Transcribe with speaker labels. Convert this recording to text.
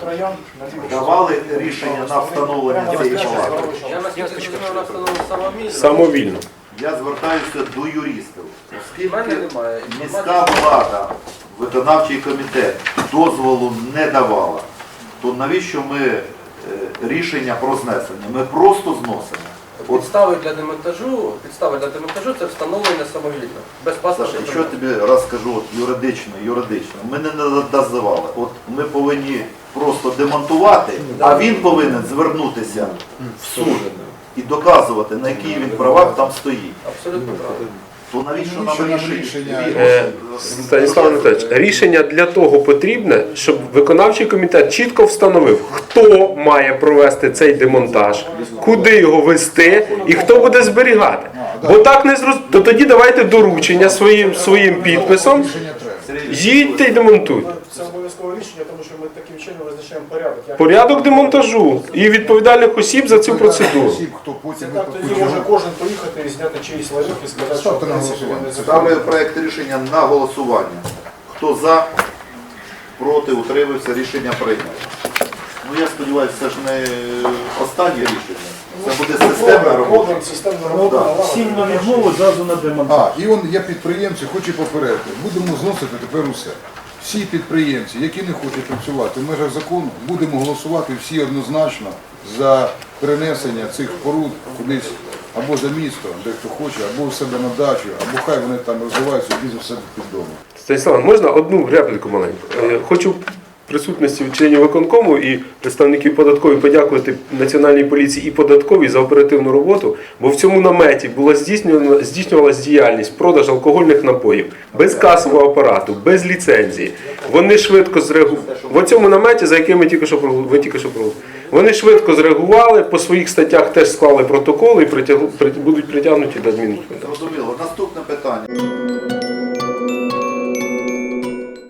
Speaker 1: Троян, Надій
Speaker 2: давали рішення на встановлення цієї палати?
Speaker 3: Самовільно.
Speaker 2: Я звертаюся до юристів, оскільки міська влада, виконавчий комітет дозволу не давала, то навіщо ми е, рішення про знесення? Ми просто зносимо.
Speaker 3: Підстави для демонтажу, підстави для демонтажу це встановлення самовільно. Без
Speaker 2: Саша,
Speaker 3: паспорта.
Speaker 2: якщо я тобі розкажу от, юридично, юридично, ми не називали. От ми повинні просто демонтувати, а він повинен звернутися в суд і доказувати, на яких він правах там стоїть.
Speaker 3: Абсолютно правильно.
Speaker 2: То навіщо нам рішення?
Speaker 4: рішення?
Speaker 5: Е, Станіслав Анатолійович, рішення для того потрібне, щоб виконавчий комітет чітко встановив, хто має провести цей демонтаж, куди його вести і хто буде зберігати. Бо так не зрозуміло. То тоді давайте доручення своїм своїм підписом. Їдьте й демонтуйте.
Speaker 1: Це обов'язкове рішення, тому що ми таким чином визначаємо порядок. як-
Speaker 5: Порядок демонтажу і відповідальних осіб за цю процедуру.
Speaker 4: Осіб, хто потім
Speaker 1: так тоді може кожен поїхати і зняти чиїсь ларьок і сказати, що в принципі він не
Speaker 4: голосування.
Speaker 2: Ставлю
Speaker 1: законний.
Speaker 2: проект рішення на голосування. Хто за, проти, утримався, рішення прийнято. Ну я сподіваюся, це ж не останнє рішення. Це буде системна робота.
Speaker 1: Системна робота.
Speaker 6: Всім на відмову зразу на демонтаж.
Speaker 4: А, і он є підприємці, хочу попередити. Будемо зносити тепер усе. Всі підприємці, які не хочуть працювати в межах закону, будемо голосувати всі однозначно за перенесення цих споруд кудись або за місто, де хто хоче, або в себе на дачу, або хай вони там розвиваються бізнес себе під домом.
Speaker 5: Станіслав, можна одну репліку маленьку? Е, Хочу присутності членів виконкому і представників податкової подякувати Національній поліції і податковій за оперативну роботу, бо в цьому наметі була здійснювана здійснювалась діяльність продаж алкогольних напоїв без касового апарату, без ліцензії. Вони швидко зреагували. В цьому наметі, за яким ми тільки що ви тільки що проголосували, вони швидко зреагували, по своїх статтях теж склали протоколи і притягу- при- будуть притягнуті до адмінвідповідальності.
Speaker 2: Зрозуміло. Наступне питання.